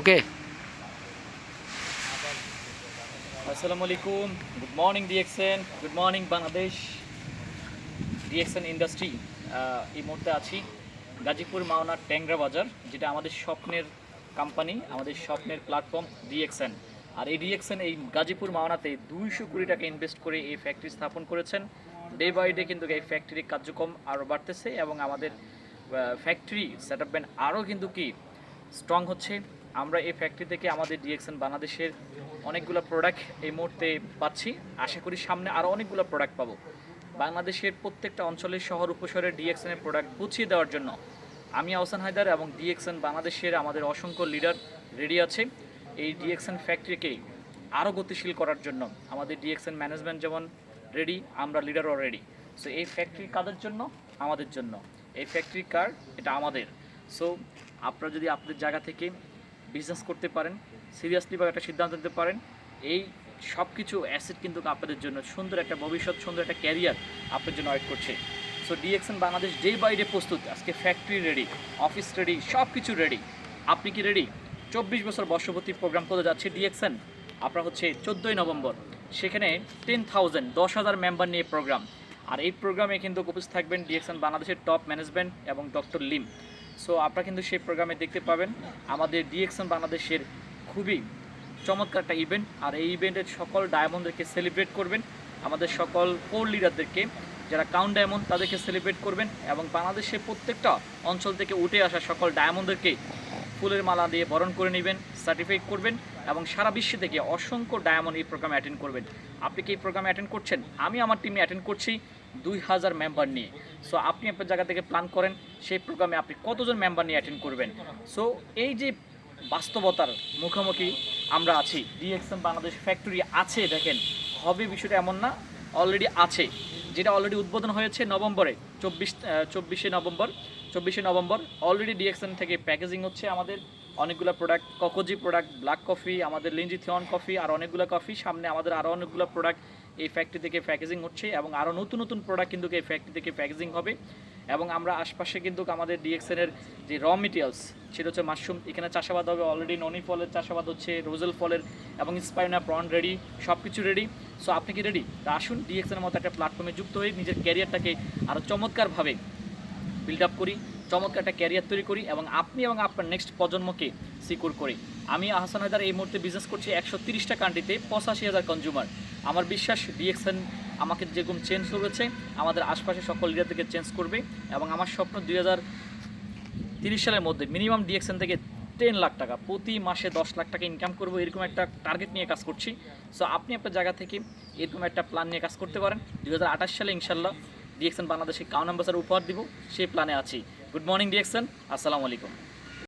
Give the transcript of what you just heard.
ওকে আসসালামু আলাইকুম good morning DXN good morning Bangladesh DXN industry এই মুহূর্তে আছি গাজীপুর মাওনার ট্যাংরা বাজার, যেটা আমাদের স্বপ্নের কোম্পানি আমাদের স্বপ্নের প্ল্যাটফর্ম ডিএক্সএন আর এই ডিএক্সএন এই গাজীপুর মাওনাতে দুইশো কোটি টাকা ইনভেস্ট করে এই ফ্যাক্টরি স্থাপন করেছেন। ডে বাই ডে কিন্তু এই ফ্যাক্টরির কার্যক্রম আরও বাড়তেছে এবং আমাদের ফ্যাক্টরি সেট আপ ব্যান্ড আরও কিন্তু কি স্ট্রং হচ্ছে। আমরা এই ফ্যাক্টরি থেকে আমাদের ডিএক্সএন বাংলাদেশের অনেকগুলো প্রোডাক্ট এই মুহূর্তে পাচ্ছি। আশা করি সামনে আরও অনেকগুলো প্রোডাক্ট পাবো। বাংলাদেশের প্রত্যেকটা অঞ্চলের শহর উপশহরে ডিএক্সএনের প্রোডাক্ট পৌঁছিয়ে দেওয়ার জন্য আমি আহসান হায়দার এবং ডিএক্সএন বাংলাদেশের আমাদের অসংখ্য লিডার রেডি আছে। এই ডিএক্সএন ফ্যাক্টরিকে আরও গতিশীল করার জন্য আমাদের ডিএক্সএন ম্যানেজমেন্ট যেমন রেডি আমরা লিডারও রেডি সো এই ফ্যাক্টরি কাদের জন্য? আমাদের জন্য। এই ফ্যাক্টরি কার? এটা আমাদের। সো আপনারা যদি আপনাদের জায়গা থেকে বিজনেস করতে পারেন সিরিয়াসলি বা একটা সিদ্ধান্ত নিতে পারেন, এই সব কিছু অ্যাসেট কিন্তু আপনাদের জন্য সুন্দর একটা ভবিষ্যৎ, সুন্দর একটা ক্যারিয়ার আপনার জন্য ওয়েট করছে। So DXN Bangladesh day by day প্রস্তুত, আজকে ফ্যাক্টরি রেডি অফিস রেডি সব কিছু রেডি আপনি কি রেডি চব্বিশ বছর বর্ষপতি প্রোগ্রাম করে যাচ্ছে ডিএক্সএন আপনার হচ্ছে চোদ্দোই নভেম্বর। সেখানে টেন থাউজেন্ড দশ হাজার মেম্বার নিয়ে প্রোগ্রাম আর এই প্রোগ্রামে কিন্তু উপস্থিত থাকবেন ডিএক্সএন বাংলাদেশের টপ ম্যানেজমেন্ট এবং ডক্টর লিম। সো আপনারা কিন্তু সেই প্রোগ্রামে দেখতে পাবেন আমাদের ডিএক্সএন বাংলাদেশের খুবই চমৎকার একটা ইভেন্ট আর এই ইভেন্টের সকল ডায়মন্ডদেরকে সেলিব্রেট করবেন। আমাদের সকল কোর লিডারদেরকে যারা কাউন্ট ডায়মন্ড তাদেরকে সেলিব্রেট করবেন এবং বাংলাদেশের প্রত্যেকটা অঞ্চল থেকে উঠে আসা সকল ডায়মন্ডদেরকে ফুলের মালা দিয়ে বরণ করে নেবেন সার্টিফাইড করবেন এবং সারা বিশ্ব থেকে অসংখ্য ডায়মন্ড এই প্রোগ্রামে অ্যাটেন্ড করবেন। আপনি কি এই প্রোগ্রামে অ্যাটেন্ড করছেন? আমি, আমার টিমে অ্যাটেন্ড করছি। দুই হাজার মেম্বার নিয়ে। সো আপনি আপনার জায়গা থেকে প্ল্যান করেন, সেই প্রোগ্রামে আপনি কতজন মেম্বার নিয়ে অ্যাটেন্ড করবেন। সো এই যে বাস্তবতার মুখোমুখি আমরা আছি ডিএক্সএম বাংলাদেশ ফ্যাক্টরি আছে, দেখেন হবে বিষয়টা এমন না অলরেডি আছে, যেটা অলরেডি উদ্বোধন হয়েছে নভেম্বরে, চব্বিশ চব্বিশে নভেম্বর চব্বিশে নভেম্বর অলরেডি ডিএক্সএন থেকে প্যাকেজিং হচ্ছে আমাদের। অনেকগুলো product Cocozhi product black coffee আমাদের লিঞ্জি থিয়ন কফি আর অনেকগুলো কফি সামনে আমাদের আরও অনেকগুলো প্রোডাক্ট এই ফ্যাক্টরি থেকে প্যাকেজিং হচ্ছে এবং আরও নতুন নতুন প্রোডাক্ট কিন্তু এই ফ্যাক্টরি থেকে প্যাকেজিং হবে। এবং আমরা আশপাশে কিন্তু আমাদের ডিএক্সএনের যে র মেটেরিয়ালস সেটা হচ্ছে মাশরুম এখানে চাষাবাদ হবে অলরেডি ননি ফলের চাষাবাদ হচ্ছে, রোজেল ফলের এবং স্পাইনা প্রন রেডি সব কিছু রেডি সো আপনি কি রেডি তা আসুন ডিএক্সএনের মতো একটা প্ল্যাটফর্মে যুক্ত হয়ে নিজের ক্যারিয়ারটাকে আরও চমৎকারভাবে বিল্ড আপ করি। চমৎকার একটা ক্যারিয়ার তৈরি করি এবং আপনি এবং আপনার নেক্সট প্রজন্মকে সিকিউর করি। আমি আহসান হায়দার এই মুহূর্তে বিজনেস করছি একশো তিরিশটা কান্ট্রিতে পঁচাশি হাজার কনজিউমার আমার বিশ্বাস ডিএক্সএন আমাকে যেরকম চেঞ্জ করেছে, আমাদের আশপাশে সকল লিডার থেকে চেঞ্জ করবে এবং আমার স্বপ্ন দুই হাজার তিরিশ সালের মধ্যে মিনিমাম ডিএক্সএন থেকে টেন লাখ টাকা, প্রতি মাসে দশ লাখ টাকা ইনকাম করব, এরকম একটা টার্গেট নিয়ে কাজ করছি। সো আপনি আপনার জায়গা থেকে এরকম একটা প্ল্যান নিয়ে কাজ করতে পারেন। দুই হাজার আঠাশ সালে ইনশাল্লাহ ডিএক্সএন বাংলাদেশে কাউন অ্যাম্বাসার উপহার দিব, সেই প্ল্যানে আছি। গুড মর্নিং ডিএক্সএন আসসালামু আলাইকুম